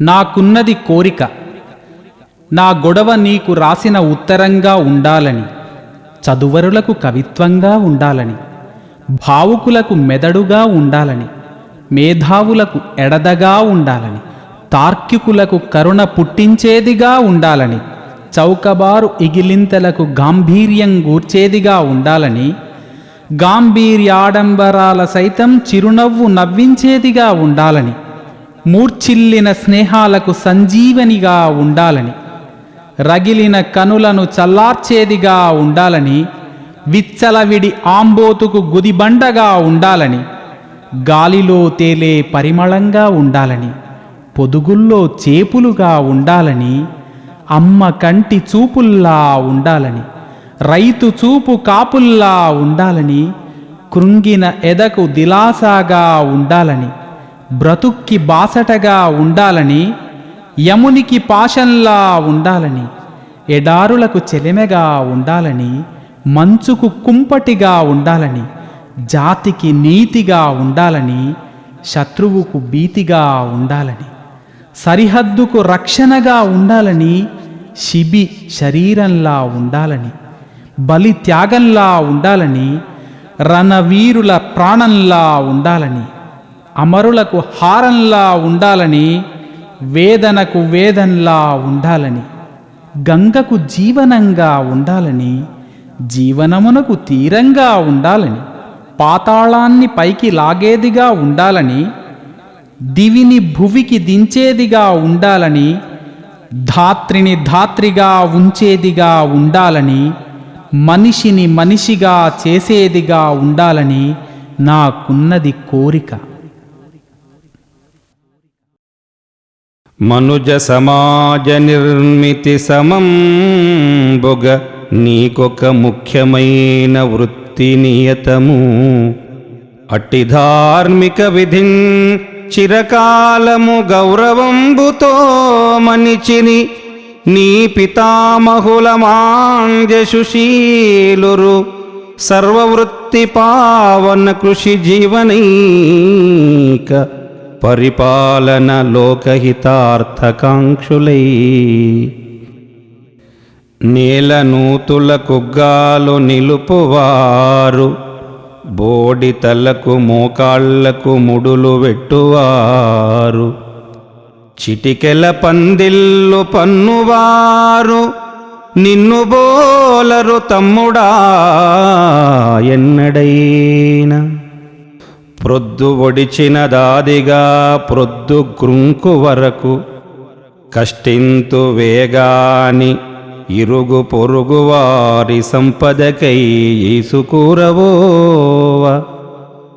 నాకున్నది కోరిక. నా గొడవ నీకు రాసిన ఉత్తరంగా ఉండాలని చదువరులకు కవిత్వంగా ఉండాలని భావుకులకు మెదడుగా ఉండాలని మేధావులకు ఎడదగా ఉండాలని తార్కికులకు కరుణ పుట్టించేదిగా ఉండాలని చౌకబారు ఇగిలింతలకు గాంభీర్యం గూర్చేదిగా ఉండాలని గాంభీర్యాడంబరాల సైతం చిరునవ్వు నవ్వించేదిగా ఉండాలని మూర్ఛిల్లిన స్నేహాలకు సంజీవనిగా ఉండాలని రగిలిన కనులను చల్లార్చేదిగా ఉండాలని విచ్చలవిడి ఆంబోతుకు గుదిబండగా ఉండాలని గాలిలో తేలే పరిమళంగా ఉండాలని పొదుగుల్లో చేపులుగా ఉండాలని అమ్మ కంటి చూపుల్లా ఉండాలని రైతు చూపు కాపుల్లా ఉండాలని కృంగిన ఎదకు దిలాసాగా ఉండాలని బ్రతుక్కి బాసటగా ఉండాలని యమునికి పాశంలా ఉండాలని ఎడారులకు చెలిమెగా ఉండాలని మంచుకు కుంపటిగా ఉండాలని జాతికి నీతిగా ఉండాలని శత్రువుకు భీతిగా ఉండాలని సరిహద్దుకు రక్షణగా ఉండాలని శిబి శరీరంలా ఉండాలని బలి త్యాగంలా ఉండాలని రణవీరుల ప్రాణంలా ఉండాలని అమరులకు హారంలా ఉండాలని వేదనకు వేదంలా ఉండాలని గంగకు జీవనంగా ఉండాలని జీవనమునకు తీరంగా ఉండాలని పాతాళాన్ని పైకి లాగేదిగా ఉండాలని దివిని భువికి దించేదిగా ఉండాలని ధాత్రిని ధాత్రిగా ఉంచేదిగా ఉండాలని మనిషిని మనిషిగా చేసేదిగా ఉండాలని నాకున్నది కోరిక. మనుజ సమాజ నిర్మితి సమం బొగ నీకొక ముఖ్యమైన వృత్తి నియతము. అట్టి ధార్మిక విధిన్ చిరకాలము గౌరవంబుతో మనిచిని నీ పితామహుల మాంజశుశీలురు సర్వవృత్తి పావన కృషి జీవనైక. పరిపాలన లోకహితార్థకాంక్షులై. నేల నూతుల కుగ్గాలు నిలుపువారు బోడితలకు మోకాళ్ళకు ముడులు వెట్టువారు. చిటికెల పందిల్లు పన్నువారు నిన్ను బోలరు తమ్ముడా ఎన్నడైనా. ప్రొద్దు ఒడిచిన దాదిగా ప్రొద్దు గ్రుంకు వరకు కష్టింతు వేగాని ఇరుగు పొరుగు వారి సంపదకై ఈసుకూరవోవ.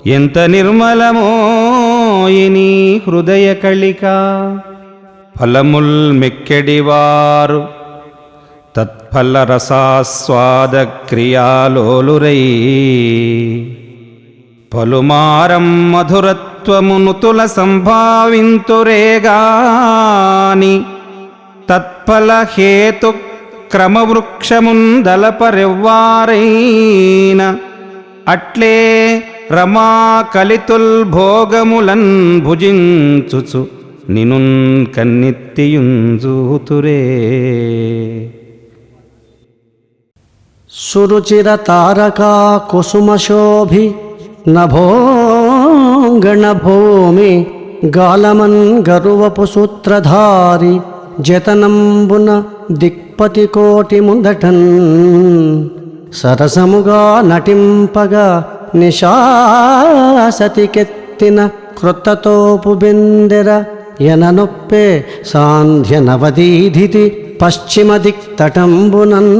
ఎంత నిర్మలమోయిని హృదయ కళిక. ఫలముల్ మెక్కెడివారు తత్ఫల క్రియాలోలురై. పలుమారం మధురత్వమునుతుల సంభావింతురేగాని తత్ఫల హేతు క్రమవృక్షముందలపరెవ్వారైన అట్లే రమాకలితుల్ భోగములన్ భుజించుచు నినున్ కన్నెత్తియుంజూతురే. సురుచిర తారకా కుసుమశోభి నభోంగణభూమి గాలమన్ గరువపు సూత్రధారి జతనంబున దిక్పతి కోటి ముందటన్ సరసముగా నటింపగా నిశాసతికెత్తిన క్రొత్తతోపు బెందెర ఎననొప్పే సాంధ్య నవదీధితి పశ్చిమ దిక్తటంబునన్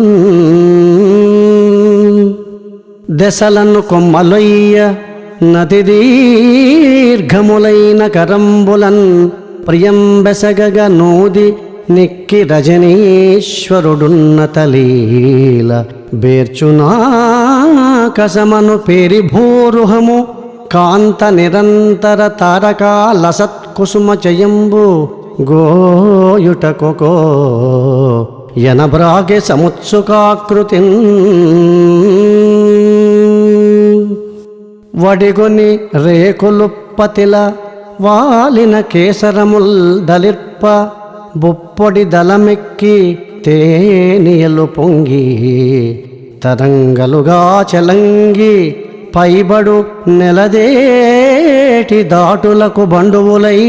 దశలను కొమ్మలొయ్య నది దీర్ఘములైన కరంబులన్ ప్రియం బెసగగ నూది నిక్కి రజనీశ్వరుడున్న తలీల బేర్చునా కసమను పేరి భూరుహము కాంత నిరంతర తారకాల సత్కుసుమ చయంబు గోయుటకొకో ఎనబ్రాగే సముత్సుకాకృతిన్ వడిగొని రేకులు పతిల వాలిన కేసరముల్ దలిర్ప బొప్పొడి దళమెక్కి తేనియలు పొంగి తరంగలుగా చెలంగి పైబడు నెలదేటి దాటులకు బండువులై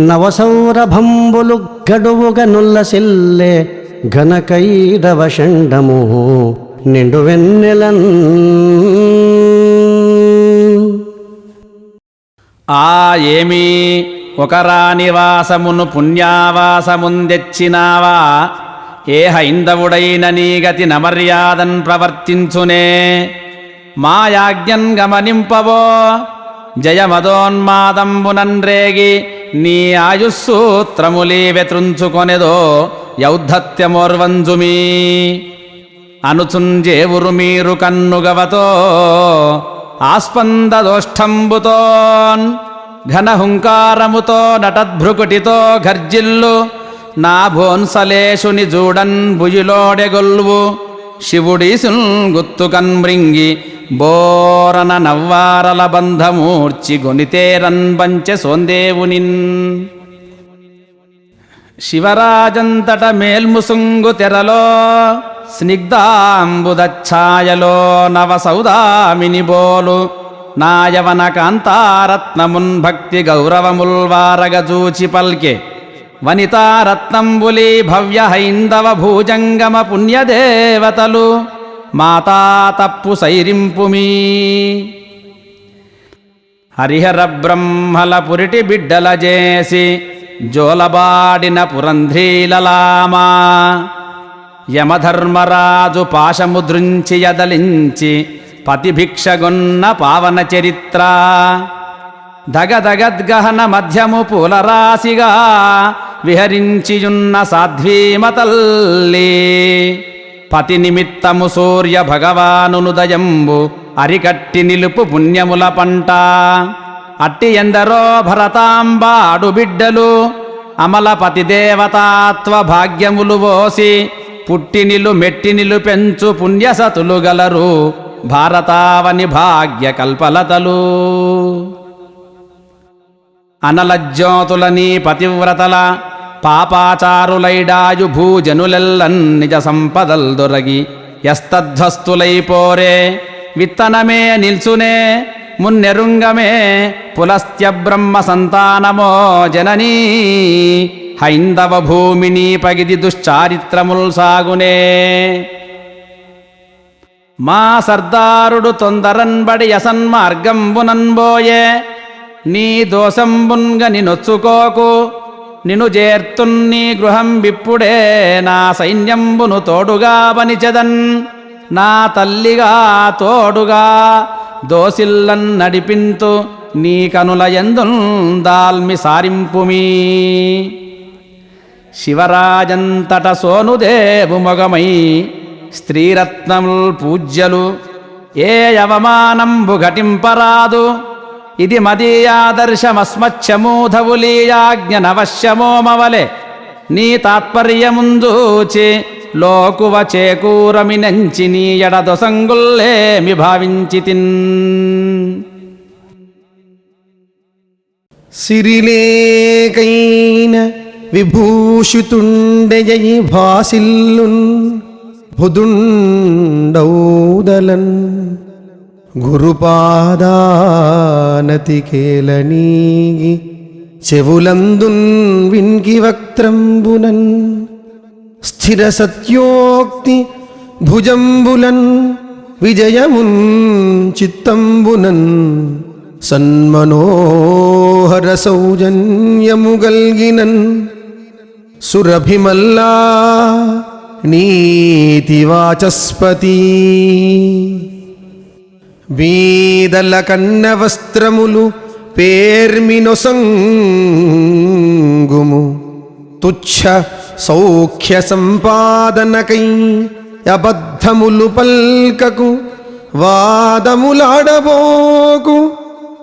నవసౌరభంబులు గడువుగా నుల్లసిల్లే ఘనకైరవ షండము నిండు వెన్నెలన్ ఆ ఏమీ ఒకరానివాసమును పుణ్యావాసముందెచ్చినావా? ఏ హైందవుడైన నీగతి నమర్యాదన్ ప్రవర్తించునే? మాయాజ్ఞన్ గమనింపవో? జయమదోన్మాదంబునన్రేగి నీ ఆయుస్సూత్రములీ వెతృంచుకొనెదో యౌద్ధత్యమోర్వంజుమీ. అనుచుంజేవురు మీరు కన్నుగవతో ఆస్పందదోష్టంబుతోన్ ఘనహుంకారముతో నటద్భ్రుకుటితో గర్జిల్లు నా భోన్సలేషుని జూడన్ బుజిలోడెగొల్వు శివుడీసున్ గుత్తుకన్ మృంగి బోరన నవ్వారల బంధమూర్చి గొనితేరన్ బంచె సోందేవునిన్. శివరాజంతట మేల్ముసుంగు తెరలో స్నిగ్ధాంబుదఛాయలో నవసౌదామిని బోలు. నాయవన కాంతారత్నమున్ భక్తి గౌరవముల్వారగజూచి పల్కె. వనితారత్నంబులి భవ్య హైందవ భూజంగమ పుణ్యదేవతలు. మాతా తప్పు సైరింపుమీ హరిహర బ్రహ్మల పురిటి బిడ్డల చేసి జోలబాడిన పురంధ్రీలలామా యమధర్మరాజు పాశముద్రించి యదలించి పతిభిక్షగున్న పావన చరిత్ర. దగదగద్గహన మధ్యము పూలరాశిగా విహరించియున్న సాధ్వీమతల్లి. పతి నిమిత్తము సూర్య భగవానునుదయంబు అరికట్టి నిలుపు పుణ్యముల పంట. అట్టి ఎందరో భరతాంబాడు బిడ్డలు అమలపతి దేవతాత్వ భాగ్యములు ఓసి పుట్టినిలు మెట్టినిలు పెంచు పుణ్యసతులు గలరు భారతావని భాగ్య కల్పలతలు. అనలజ్యోతులని పతివ్రతల పాపాచారులైడాయు భూజనులెల్లన్ నిజ సంపదల్ దొరగి ఎస్తధ్వస్తులైపోరే విత్తనమే నిల్చునే మున్నెరుంగమే పులస్త్య బ్రహ్మ సంతానమో జననీ. హైందవ భూమిని పగిది దుశ్చారిత్రముల్ సాగునే. మా సర్దారుడు తొందరన్బడి యసన్మార్గంబునన్బోయే. నీ దోషంబున్గ నినొచ్చుకోకు నిను చేర్తున్నీ గృహం విప్పుడే నా సైన్యంబును తోడుగా వనిచెదన్ నా తల్లిగా తోడుగా దోసిల్లన్ నడిపింతు నీ కనుల ఎందున్ దాల్మి సారింపుమీ శివరాజంతట సోనుదేవు మొగమై స్త్రీరత్నముల్ పూజ్యలు ఏ అవమానంబు ఘటింపరాదు. ఇది మదీయాదర్శమస్మచ్చమూధవులీయాజ్ఞ నవశ్యమోమవలె నీ తాత్పర్యముందూచి లోకువ చేకూరమి నంచి నీ ఎడదొసంగుల్లేమి భావించి తిన్. సిరిలేకైన విభూషితుండెయై భాసిల్లున్ గురుపాదానతి గురుపాదానతికేలనీగి చెవులందున్ విన్కి వక్త్రంబునన్ స్థిర సత్యోక్తి భుజంబులన్ విజయమున్ చిత్తంబునన్ సన్మనోహర సౌజన్యము గల్గినన్ సురభిమల్లా నీతివాచస్పతి వీదల కన్న వస్త్రములు పేర్మినొసంగుము తుచ్చ సౌఖ్య సంపాదనకై అబద్ధములు పల్కకు వాదములాడబోకు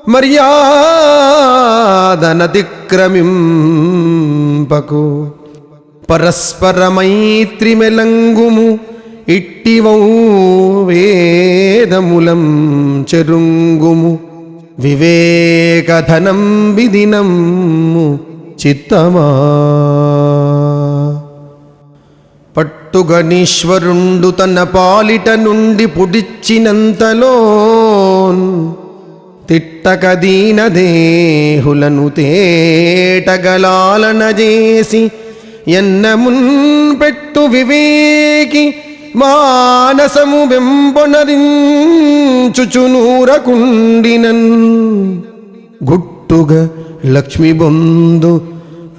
మర్యాదనతిక్రమింపకు. పరస్పర మైత్రి మెలంగుము ఇట్టివౌ వేదములం చెరుంగుము. వివేకధనం విదినము చిత్తమా పట్టుగనీశ్వరుండు తన పాలిట నుండి పుడిచ్చినంతలో తిట్టకదీన దేహులను తేటగలాలన చేసి ఎన్నమున్ పెట్టు వివేకి మానసము వెంపొనరించుచునూరకుండినన్ గుట్టుగా లక్ష్మి బొందు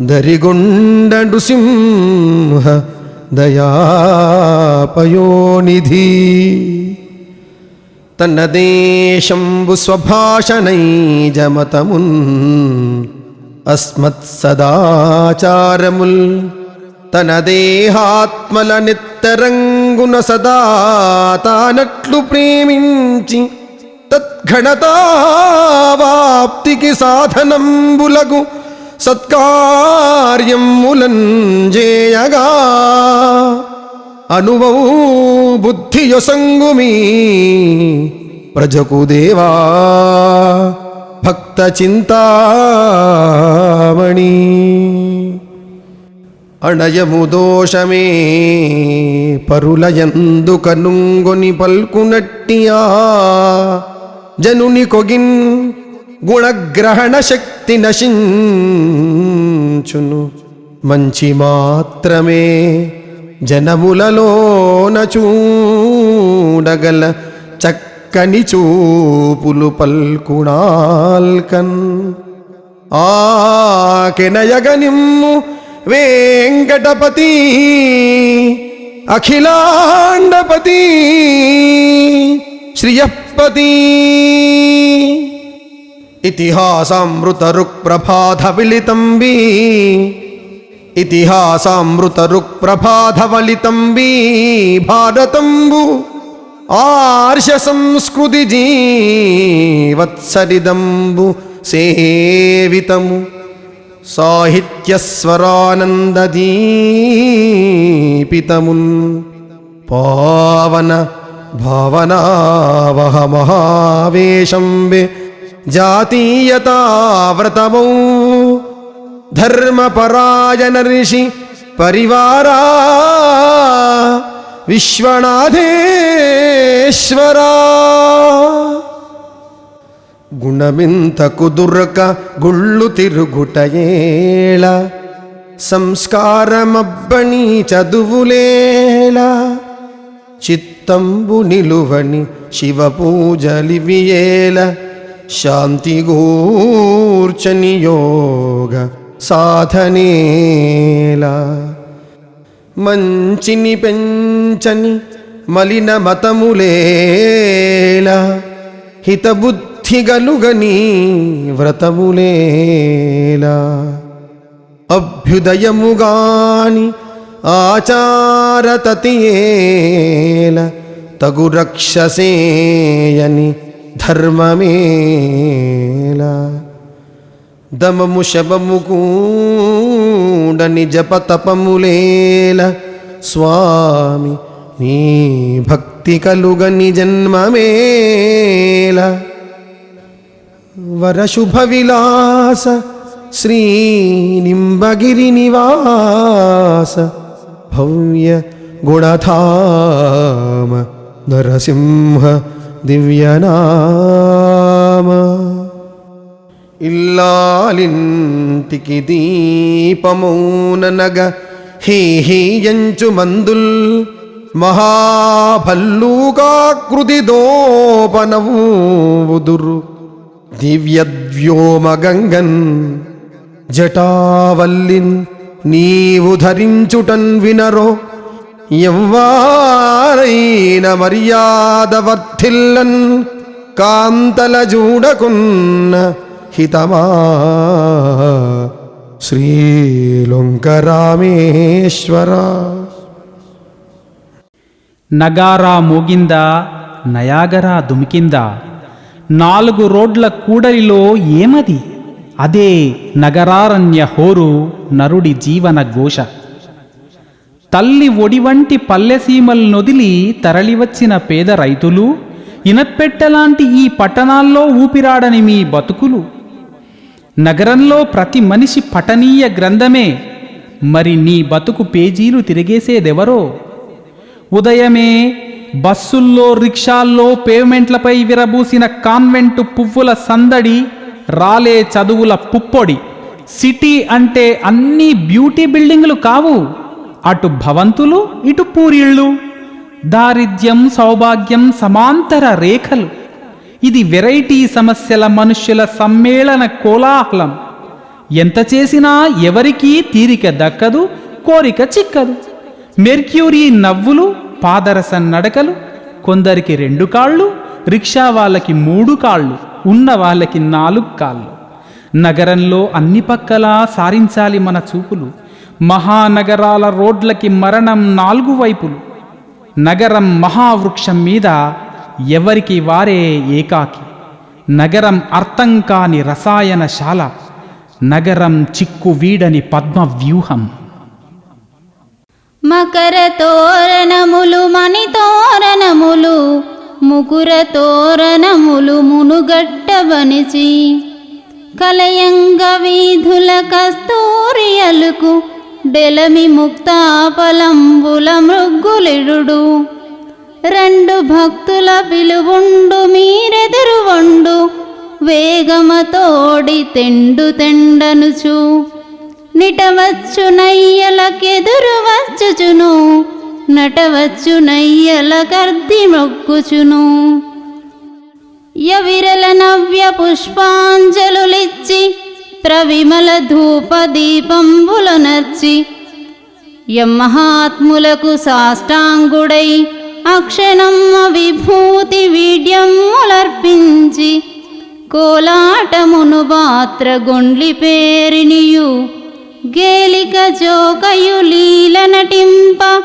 దరిగొండడు సింహ దయాపయోనిధి. తన దేశంబు స్వభాషణైజమతమున్ అస్మత్సదాచారముల్ తన దేహాత్మల నిత్తరంగున సదా తానట్లు ప్రేమించి తద్ఘనతావాప్తికి సాధనంబులగు సత్కార్యములన్ చేయగా అనువౌ బుద్ధియొసంగుమీ ప్రజకు దేవా భక్త చింతామణి అణయము దోషమే పరులయందు కనుంగొని పల్కునట్టియా. జనుని కొగిన్ గుణగ్రహణ శక్తి నశించును మంచి మాత్రమే జనములలోన చూడగల చక్కని చూపులు పల్కుణాల్కన్ ఆకెనయగనిమ్ము వెంకటపతి అఖిలాండపతి శ్రియపతి ఇతిహాసామృతరుక్ప్రభాధ విలితంబి ఇతిహాసామృతరుక్ప్రభాధవలితంబి భారతంబు ఆర్ష సంస్కృతి జీవత్సరిదంబు సేవితము. సాహిత్యస్వరానందదీపితమున్. పావన భావనావహ మహావేశంబే. జాతీయతావ్రతమౌ. ధర్మపరాయణ ఋషి పరివారా. విశ్వనాథేశ్వరా. గుణమింత కుదురక గుళ్ళు తిరుగుటయేళ సంస్కారమబ్బని చదువులేళ చిత్తంబు నిలువని శివ పూజలివియేల శాంతి గూర్చని యోగ సాధనేలా. మంచిని పెంచని మలిన మతములేలా. హితబుద్ధి గలుగని వ్రతములేలా. అభ్యుదయముగాని ఆచారతతియేల. తగు రక్షసేయని ధర్మమేల. దమము శబము కూడని జపతపములేల స్వామి నీ భక్తి కలుగని జన్మమేల. వరశుభ విలాస శ్రీ నింబగిరి నివాస. భవ్య గుణధామ నరసింహ దివ్యనామ ఇల్లాలింటికి దీపమౌననగ హీ హీయంచు మందుల్ మహాభల్లూకాకృతి దోపనవూదురు దివ్యద్వ్యోమగంగన్ జటావల్లిన్ నీవు ధరించుటన్ వినరో ఎవ్వారైన మర్యాద వర్ధిల్లన్ కాంతల జూడకున్న హితమా? శ్రీలొంకరామేశ్వర. నగారా మోగిందా? నయాగరా దుమికిందా? నాలుగు రోడ్ల కూడలిలో ఏమది? అదే నగరారణ్య హోరు నరుడి జీవన ఘోష. తల్లి ఒడివంటి పల్లెసీమల్నొదిలి తరలివచ్చిన పేద రైతులు ఇనప్పెట్టలాంటి ఈ పట్టణాల్లో ఊపిరాడని మీ బతుకులు. నగరంలో ప్రతి మనిషి పఠనీయ గ్రంథమే మరి నీ బతుకు పేజీలు తిరిగేసేదెవరో? ఉదయమే బస్సుల్లో రిక్షాల్లో పేమెంట్లపై విరబూసిన కాన్వెంటు పువ్వుల సందడి రాలే చదువుల పుప్పొడి. సిటీ అంటే అన్నీ బ్యూటీ బిల్డింగులు కావు. అటు భవంతులు ఇటు పూరిళ్ళు. దారిద్ర్యం సౌభాగ్యం సమాంతర రేఖలు. ఇది వెరైటీ సమస్యల మనుష్యుల సమ్మేళన కోలాహలం. ఎంత చేసినా ఎవరికీ తీరిక దక్కదు కోరిక చిక్కదు. మెర్క్యూరీ నవ్వులు పాదరస నడకలు కొందరికి రెండు కాళ్ళు రిక్షా వాళ్ళకి మూడు కాళ్ళు ఉన్న వాళ్ళకి నాలుగు కాళ్ళు. నగరంలో అన్ని పక్కలా సారించాలి మన చూపులు. మహానగరాల రోడ్లకి మరణం నాలుగు వైపులు. నగరం మహావృక్షం మీద ఎవరికి వారే ఏకాకి. నగరం అర్థం కాని రసాయనశాల. నగరం చిక్కు వీడని పద్మవ్యూహం. మకర తోరణములు మణి తోరణములు ముకుర తోరణములు మునుగట్టబనిచి కలయంగ వీధుల కస్తూరి అలుకు డెలమి ముక్తాపలంబుల మృగ్గులిడు రెండు భక్తుల పిలువుండు మీరెదురు వండు. వేగమతోడి తెండు తెండనుచు. నిటవచ్చు నయ్యలకెదురు వచ్చుచును. నటవచ్చు నయ్యలకర్ది మొక్కుచును. యవిరల నవ్య పుష్పాంజలులిచ్చి ప్రవిమల ధూప దీపంబులనర్చి యమహాత్ములకు సాష్టాంగుడై అక్షణమ్మ విభూతి వీడ్యమ్ములర్పించి కోలాటమును పాత్ర గుండ్లి పేరినియు. గేలిక జోకయు లీల నటింప.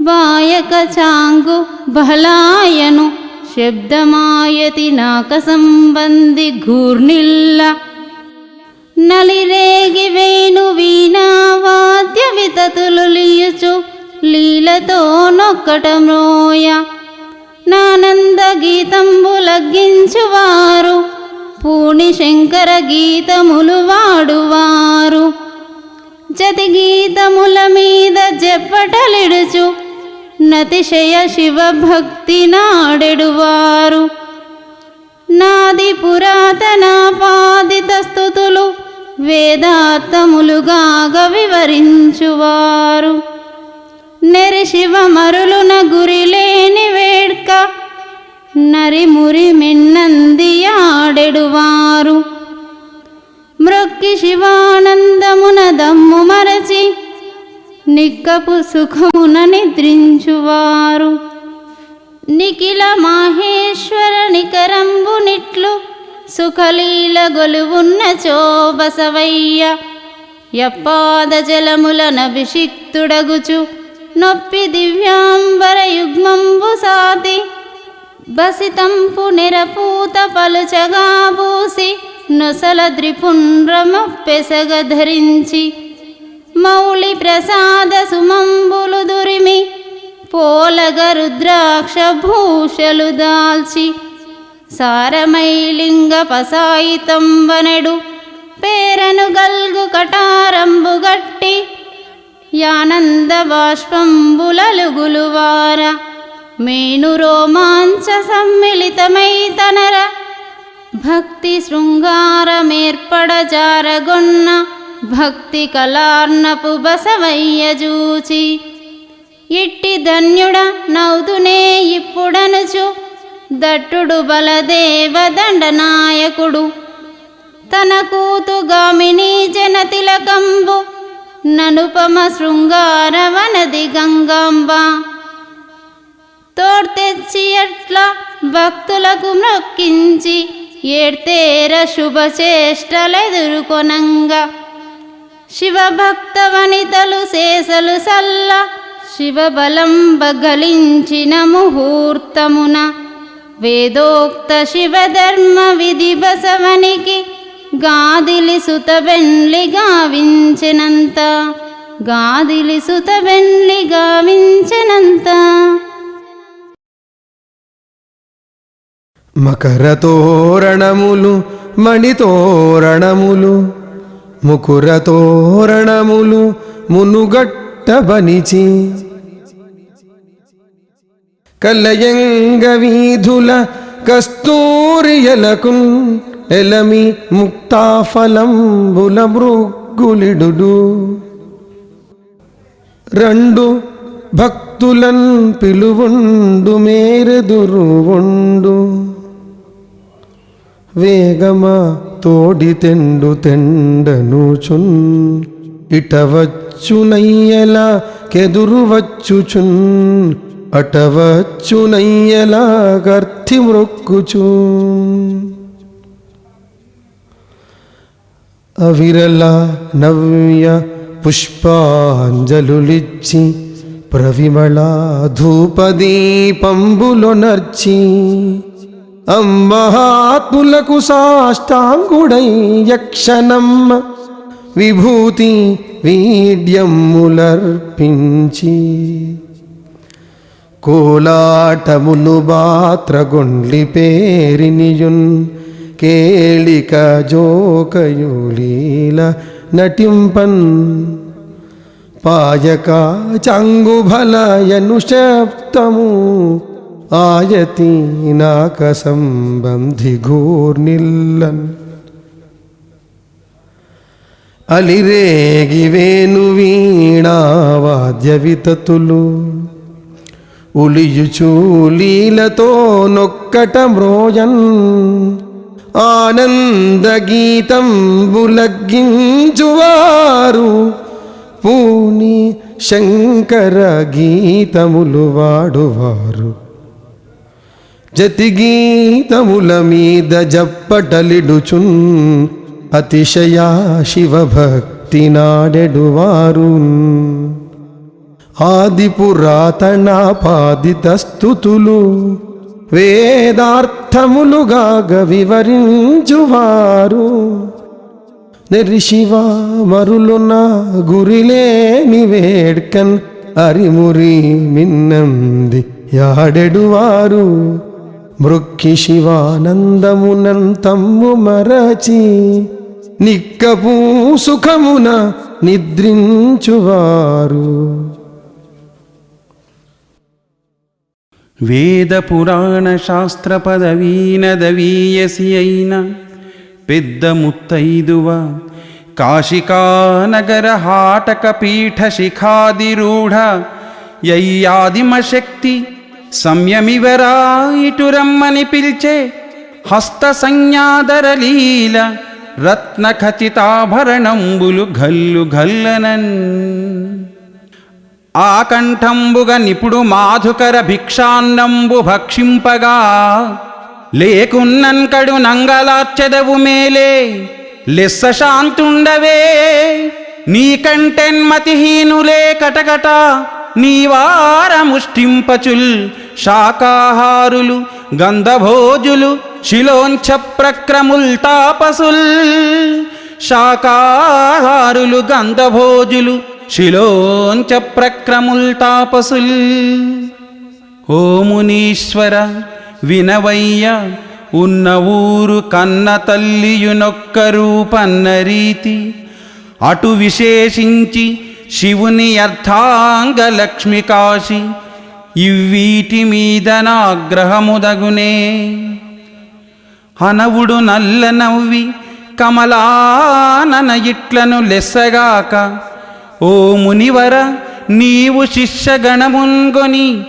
బాయక చాంగు బలాయను శబ్దమాయతి నాక సంబంధి ఘూర్నిల్ల. నలిరేగి వేణు వీణావాద్య వితతులు లియుచు లీలతో నొక్కటమ్రోయ. నానంద గీతంబు లగ్గించువారు పూణి శంకర గీతములు వాడువారు. జతి గీతముల మీద జప్పటలిడుచు నతిశయ శివభక్తి నాడెడువారు. నాది పురాతన పాదిత స్థుతులు వేదాత్తములుగాగ వివరించువారు. నెరి శివ మరులున గురిలేని వేడ్క నరిమురి మిన్నంది ఆడెడువారు. మృక్కి శివానందమున దమ్ము మరచి నిక్కపు సుఖమున నిద్రించువారు. నిఖిల మాహేశ్వర నికరంబునిట్లు సుఖలీల గొలువున్న చోబసవయ్య యప్పాద జలములనభిషిక్తుడగుచు నొప్పి దివ్యాంబర యుగ్మంబు సాతి బసితంపు నిరపూత పలుచగా పూసి నొసల ద్రిపుండ్రము పెసగ ధరించి మౌళి ప్రసాద సుమంబులు దురిమి పోలగ రుద్రాక్ష భూషలు దాల్చి సారమైలింగ పసాయితంబనెడు పేరను గల్గు కటారంబు గట్టి యానంద బాష్పంబులలుగులువార మేను రోమాంచ సమ్మిళితమై తనర భక్తి శృంగారమేర్పడ జారగొన్న భక్తి కలార్ణపు బసవయ్య జూచి. ఇట్టి ధన్యుడ నౌతునే ఇప్పు దట్టుడు బలదేవ దండనాయకుడు. తన కూతుగామిని జనతిలకంబు ననుపమ శృంగార వనది గంగాంబ. తోడ్తెచ్చి ఎట్లా భక్తులకు మొక్కించి ఏడ్తేర శుభచేష్టలెదురుకొనంగా. శివభక్త వనితలు శేషలు సల్ల శివబలం బగలించిన ముహూర్తమున. వేదోక్త శివధర్మ విధి బసవనికి గాదిలి సుత బెన్లి గావించినంత గాదిలి సుత బెన్లి గావించినంత. మకర తోరణములు మణితోరణములు ముకుర తోరణములు మునుగట్టబనిచి కలయంగ వీధుల కస్తూరియలకు ఎలమి ముక్తాఫలంబుల మృగ్గులిడు రెండు భక్తులన్ పిలువుండు మేరెదురువుండు వేగమా తోడి తెండు తెండనుచున్ ఇటవచ్చునయ్యలా కెదురు వచ్చుచున్ అటవచ్చునయ్యలా గర్తి మ్రొక్కుచున్ అవిరల నవ్య పుష్పాంజలులిచ్చి ప్రవిమళ ధూపదీపంబులో నర్చి సాష్టాంగుడై యక్షనమ్మ విభూతి వీడ్యములర్పించి కోలాటమును బాత్రగొండ్లి పేరినియున్ కేళిక జోకయులీల నటింపన్. పాయక చంగుభలయను శబ్దము ఆయతి నాక సంబంధి ఘూర్నిల్లన్. అలిరేగి వేణు వీణావాద్య వితతులు ఉలియుచూలీలతో నొక్కట మ్రోయన్ ఆనందగీతం బులగ్గించువారు పూని శంకర గీతములు వాడువారు. జతి గీతముల మీద జప్పటలిడుచున్ అతిశయా శివభక్తి నాడెడువారు ఆది పురాతన పాదిత స్థుతులు వేదార్థములుగాగ వివరించువారు నెరిశివ మరులున గురిలేని వేడ్కన్ అరిమురి మిన్నంది యాడెడువారు. మృక్కి శివానందమునంతమ్ము మరచి నిక్కపు సుఖమున నిద్రించువారు. వేద పురాణ శాస్త్ర పదవీనదవీయసి అయిన పెద్ద ముత్తైదువ కాశికానగర హాటక పీఠ శిఖాదిరూఢ యయ్యాదిమశక్తి సంయమివరా ఇటురమ్మని పిలిచే హస్త సంజ్ఞాదర లీల రత్న ఖచితాభరణంబులు గల్లు గల్లనన్ ఆకంఠంబుగ నిపుడు మాధుకర భిక్షాన్నంబు భక్షింపగా లేకున్నన్కడు నంగలార్చెదవు మేలే లెస్స శాంతుండవే నీకంటెన్మతిహీనులే కటకట నీవారముష్టింపచుల్ శాకాహారులు గంధభోజులు శిలోంఛ ప్రక్రముల్ తాపసుల్ శాకాహారులు గంధభోజులు శిలోంచ ప్రక్రముల్ తాపసుల్. ఓ మునీశ్వర వినవయ్య ఉన్న ఊరు కన్న తల్లియునొక్క రూపన్న రీతి. అటు విశేషించి శివుని అర్థాంగ లక్ష్మి కాశి ఇవ్వీటి మీద నాగ్రహముదగునే. అనవుడు నల్ల నవ్వి కమలానన ఇట్లను లెస్సగాక ఓ మునివర నీవు శిష్యగణమున్గొని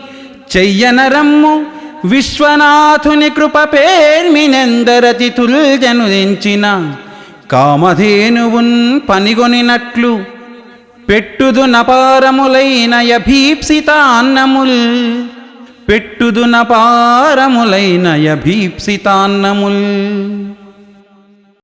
చెయ్యనరమ్ము. విశ్వనాథుని కృప పేర్మినెందరతి తుల్జనుదించిన కామధేనువున్ పనిగొనినట్లు పెట్టుదు నపారములైన యభీప్సిత అన్నముల్ పెట్టుదు నపారములైన యభీప్సితాన్నముల్.